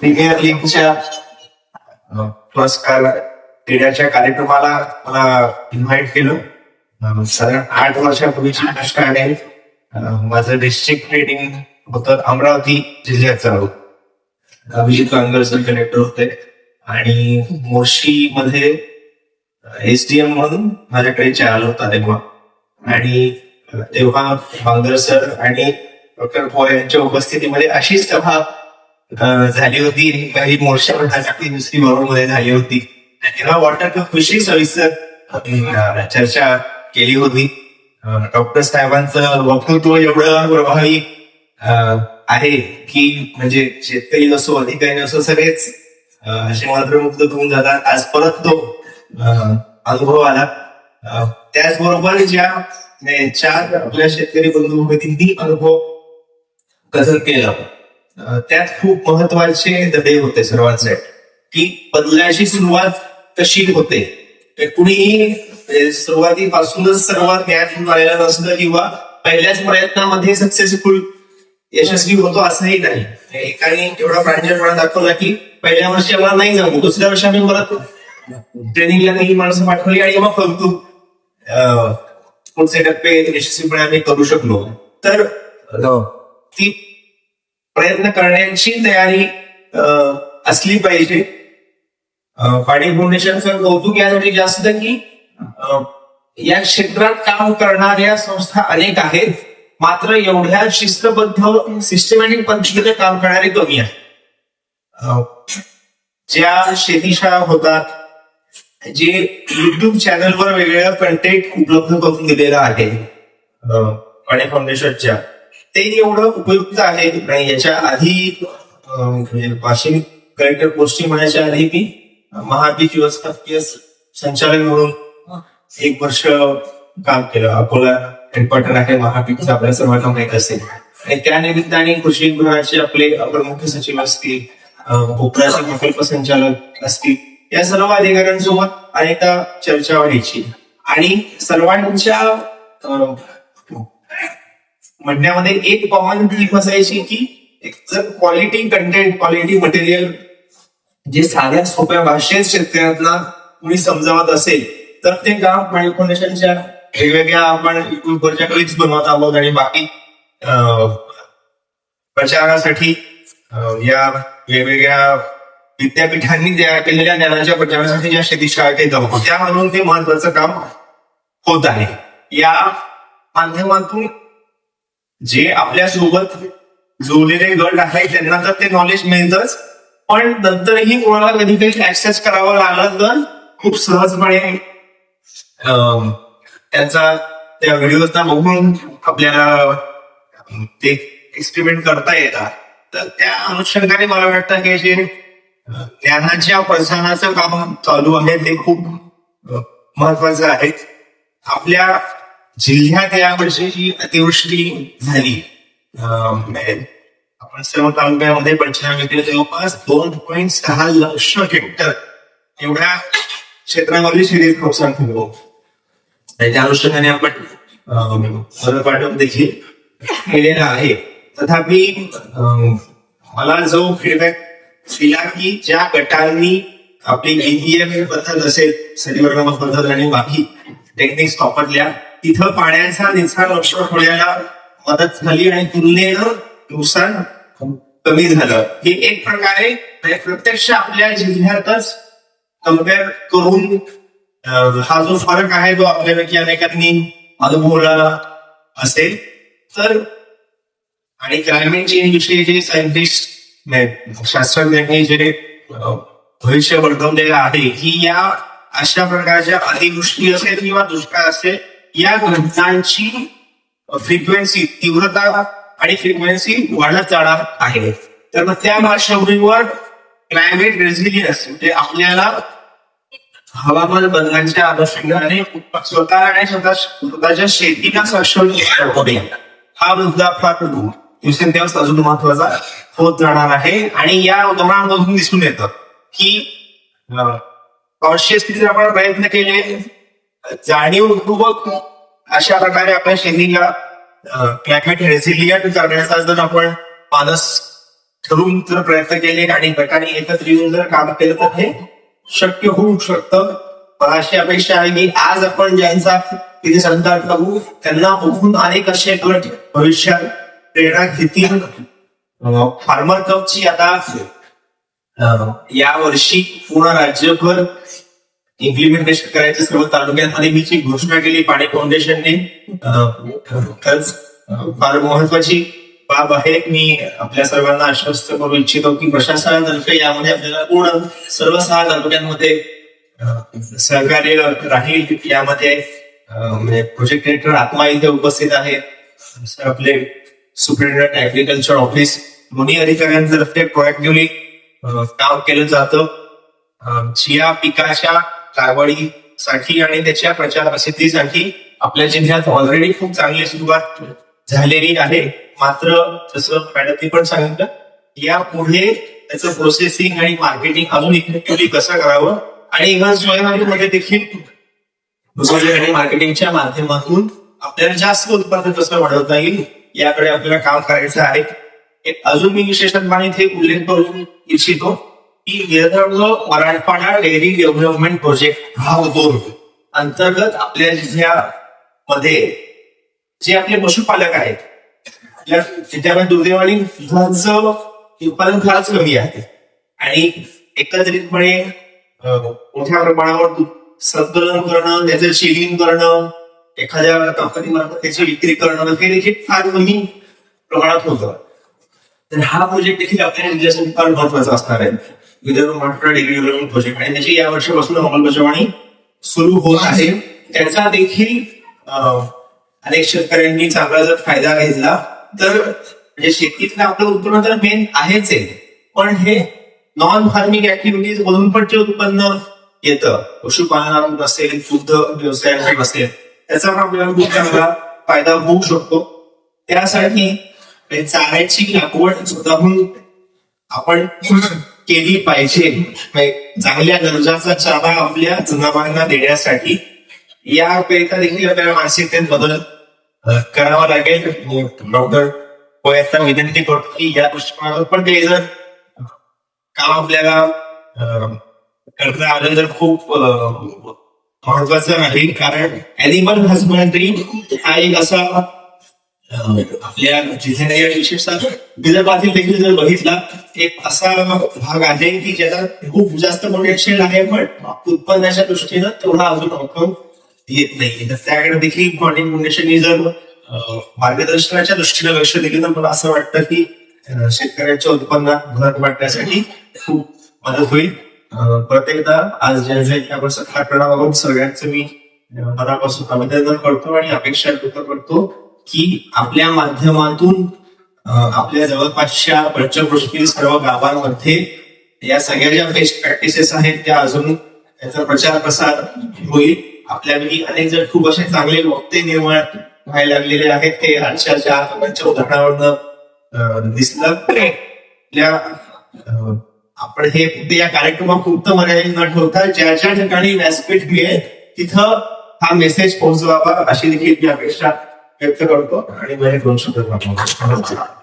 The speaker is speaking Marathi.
प्रीमियर लीगच्या अं, पुरस्कार देण्याच्या कार्यक्रमाला मला इन्व्हाइट केलं. साधारण आठ वर्षापूर्वीची गोष्ट आहे. माझं डिस्ट्रिक्ट ट्रेडिंग होतं अमरावती जिल्ह्याचं. अभिजित वांगर सर कलेक्टर होते. आणि मोर्शी मध्ये एसडीएम म्हणून माझ्याकडे चॅनल होता तेव्हा. आणि तेव्हा वांगर सर आणि डॉक्टर पोळ यांच्या उपस्थितीमध्ये अशीच सभा झाली होती. काही मोर्चा साठी दुसरी मध्ये झाली होती. तेव्हा वॉटर कप विषयी सविस्तर चर्चा केली होती. डॉक्टर साहेबांचं वक्तृत्व एवढं प्रभावी आहे की म्हणजे शेतकरी नसो अधिकारी नसो सगळेच असे मंत्रमुग्ध होऊन जातात. आज परत तो अनुभव आला. त्याचबरोबर ज्या म्हणजे चार आपल्या शेतकरी बंधू ती अनुभव कसं केलं. त्यात खूप महत्त्वाचे धडे होते सर्वांचे. की बदलाची सुरुवात कशी होते. ते कुणीही म्हणजे सुरुवातीपासूनच सर्वात ज्ञान घेऊन आलेलं नसतं किंवा पहिल्याच प्रयत्नामध्ये सक्सेसफुल यशस्वी होतो असंही नाही. एकाने एवढा प्रांजळपणा दाखवला की पहिल्या वर्षी आम्हाला नाही जमू दुसऱ्या वर्षी आम्ही परत ट्रेनिंगला काही माणसं पाठवली आणि मग फक्त अं, पुढचे टप्पे यशस्वीपणे आम्ही करू शकलो. तर ती प्रयत्न करण्याची तयारी अं, असली पाहिजे. पाणी फाउंडेशनचं कौतुक यासाठी जास्त की या क्षेत्रात काम करणाऱ्या संस्था अनेक आहेत. मात्र एवढ्या शिस्तबद्ध सिस्टमॅटिक पद्धतीने काम करणारे कमी आहेत. ज्या शेतीशाळा होतात जे युट्यूब चॅनलवर वेगवेगळा कंटेंट उपलब्ध करून दिलेलं आहे पाणी फाउंडेशनच्या ते एवढं उपयुक्त आहे? आणि याच्या आधी म्हणजे वाशिम कलेक्टर पोस्टिंग होण्याच्या आधी मी महाबीज व्यवस्थापकीय संचालक म्हणून. एक वर्ष काम केलं. अकोला हेडक्वार्टर आहे महापीकचं आपल्या सर्वांना माहीत असेल. आणि त्या निमित्ताने कृषी विभागाचे आपले अपर मुख्य सचिव असतील अं, प्रकल्प संचालक असतील या सर्व अधिकाऱ्यांसोबत अनेकदा चर्चा व्हायची. आणि सर्वांच्या म्हणण्यामध्ये एक कॉमन थीम असायची की एक जर क्वालिटी कंटेंट क्वालिटी मटेरियल जे साध्या सोप्या भाषेत शेतकऱ्यांना कुणी समजावत असेल तर ते काम पाणी फाउंडेशनच्या वेगवेगळ्या आपण युट्यूबवरच्या क्लिप्स बनवत आहोत आणि बाकी अं, प्रचारासाठी या वेगवेगळ्या विद्यापीठांनी केलेल्या ज्ञानाच्या प्रचारासाठी ज्या शेती शाळेत येत आहोत त्या म्हणून ते महत्वाचं काम होत आहे. या माध्यमातून जे आपल्यासोबत जोडलेले गट आहेत त्यांना तर ते नॉलेज मिळतच पण नंतरही कोणाला कधी काही ऍक्सेस करावं लागलं तर खूप सहजपणे अं, त्यांचा त्या व्हिडिओचा बघून आपल्याला ते एक्सपेरिमेंट करता येतात. तर त्या अनुषंगाने मला वाटतं की जे ज्ञानाच्या प्रसारणाचं काम चालू आहे ते खूप महत्वाचं आहे. आपल्या जिल्ह्यात या वर्षी अतिवृष्टी झाली अं, आपण सर्व तालुक्यामध्ये पंचनामे जवळपास दोन पॉईंट सहा लक्ष हेक्टर एवढ्या क्षेत्रामध्ये शरीर नुकसान झालं. त्याच्या अनुषंगाने आपण अं, मदत वाटप देखील केलेला आहे. तथापि अं, मला जो फीडबॅक दिला की ज्या गटांनी आपली एईएम पद्धत असेल सरीवर्गम पद्धत आणि बाकी टेक्निक्स वापरल्या तिथं पाण्याचा निचरा लक्ष होण्याला मदत झाली आणि तुलनेनं नुकसान कमी झालं. हे एक प्रकारे म्हणजे प्रत्यक्ष आपल्या जिल्ह्यातच कंपेअर करून हा जो फरक आहे तो आपल्यापैकी अनेकांनी अनुभवला असेल. तर आणि क्लायमेट चेंज विषयी जे सायंटिस्ट म्हणजे शास्त्रज्ञांनी जे भविष्य वर्तवलेलं आहे की या अशा प्रकारच्या अतिवृष्टी असेल किंवा दुष्काळ असेल या घटनांची फ्रिक्वेन्सी तीव्रता आणि फ्रिक्वेन्सी वाढत जाणार आहे. तर मग त्या पार्श्वभूमीवर क्लायमेट रेझिलियन्स म्हणजे आपल्याला हवामान बदलांच्या अनुषंगाने स्वतः आणि स्वतः स्वतःच्या शेतीला सक्षम हा मुद्दा फार दिवसेंदिवस अजून महत्त्वाचा होत जाणार आहे. आणि या उदाहरणामधून दिसून येतं की कॉन्शियसली जर आपण प्रयत्न केले जाणीवपूर्वक अशा प्रकारे आपल्या शेतीला क्लायमेट रेझिलियंट करण्याचा जर आपण मानस ठरवून जर प्रयत्न केले आणि गटाने एकत्र येऊन जर काम केलं तर हे शक्य होऊ शकतं. मला अशी अपेक्षा आहे की आज आपण ज्यांचा तिथे संचार करू त्यांना बघून अनेक असे गट भविष्यात प्रेरणा घेतील. फार्मर कपची आता या वर्षी पूर्ण राज्यभर इम्प्लिमेंटेशन करायचं सर्व तालुक्यांमध्ये मी जी घोषणा केली पाणी फाउंडेशनने खरंच फार महत्वाची बाब आहे. मी आपल्या सर्वांना आश्वस्त करू इच्छितो की प्रशासनातर्फे यामध्ये आपल्याला पूर्ण सर्व सहा तालुक्यांमध्ये सहकार्य राहील. यामध्ये म्हणजे प्रोजेक्ट डिरेक्टर आत्मा इथे उपस्थित आहेत आपले सुप्रिंटेंडंट ऍग्रिकल्चर ऑफिस दोन्ही अधिकाऱ्यांतर्फे प्रोएक्टिव्हली काम केलं जातं. अं, चिया पिकाच्या लागवडीसाठी आणि त्याच्या प्रचार प्रसिद्धीसाठी आपल्या जिल्ह्यात ऑलरेडी खूप चांगली सुरुवात झालेली आहे. मात्र जसं मॅडमनी पण सांगितलं या पुढे त्याचं प्रोसेसिंग आणि मार्केटिंग अजून इफेक्टिव्हली कसं करावं आणि इव्हन्समध्ये देखील आणि मार्केटिंगच्या माध्यमातून आपल्याला जास्त उत्पादन कसं वाढवता येईल याकडे आपल्याला काम करायचं आहे. अजून मी विशेषतः इथे उल्लेख करू इच्छितो. की Vidarbha Marathwada dairy development project हा अंतर्गत आपल्या जिल्ह्यामध्ये जे आपले पशुपालक आहेत आपल्या जिल्ह्यामध्ये दुर्दैवाने दुधाचं उत्पादन फारच कमी आहे. आणि एकत्रितपणे मोठ्या प्रमाणावर संकलन करणं त्याचं शेलिंग करणं एखाद्या कंपनीमार्फत त्याची विक्री करणं हे देखील फार कमी प्रमाणात होतं. तर हा प्रोजेक्ट देखील आपल्या जिल्ह्यासाठी फार महत्त्वाचा असणार आहे. Vidarbha Marathwada degree development project आणि त्याची या वर्षापासून अंमलबजावणी सुरू होत आहे. त्याचा देखील अनेक शेतकऱ्यांनी चांगला जर फायदा घेतला तर म्हणजे शेतीतलं आपलं उत्पन्न तर मेन आहेच आहे. पण हे नॉन फार्मिंग ऍक्टिव्हिटीज मधून पण जे उत्पन्न येतं पशुपालन असेल दुग्ध व्यवसाय असेल त्याचा पण आपल्याला खूप चांगला फायदा होऊ शकतो. त्यासाठी म्हणजे चाऱ्याची लागवड स्वतःहून आपण केली पाहिजे. चांगल्या दर्जाचा चारा आपल्या जनावरांना देण्यासाठी. याकरिता देखील आपल्याला मानसिकतेत बदल करावा लागेल. डॉक्टर पोयाचा विनंती करतो की या दृष्टिकोनावर पण ते जर काम आपल्याला करता आलं तर खूप महत्वाचं आहे. कारण अॅनिमल हजबंड्री हा एक असा आपल्या जिल्ह्याने विशेषतः विदर्भातील देखील जर बघितला एक असा भाग आहे की ज्याला खूप जास्त पोटेन्शियल आहे पण उत्पन्नाच्या दृष्टीनं तेवढा अजून आउटकम येत नाही. तर त्याकडे देखील मॉर्निंग फाउंडेशननी जर मार्गदर्शनाच्या दृष्टीनं लक्ष दिलं तर मला असं वाटतं की शेतकऱ्यांच्या उत्पन्नात भर वाटण्यासाठी खूप मदत होईल. प्रत्येकदा आज ज्या आपण सत्कार सगळ्यांचं मी मनापासून अभिनंदन करतो आणि अपेक्षा करतो. की आपल्या माध्यमातून आपल्या जवळपासच्या पंचकृषीतील सर्व गावांमध्ये या सगळ्या ज्या बेस्ट प्रॅक्टिसेस आहेत त्या अजून त्याचा प्रचार प्रसार होईल. आपल्यापैकी अनेक जण खूप असे चांगले वक्ते निर्माण व्हायला लागलेले आहेत. ते आजच्या उदाहरणावरनं दिसलं. आपल्या आपण हे फक्त या कार्यक्रमापुरतं मर्यादित न ठेवता ज्या ज्या ठिकाणी व्यासपीठ मिळेल तिथं हा मेसेज पोहोचवावा अशी देखील मी अपेक्षा व्यक्त करतो आणि माझे दोन शब्द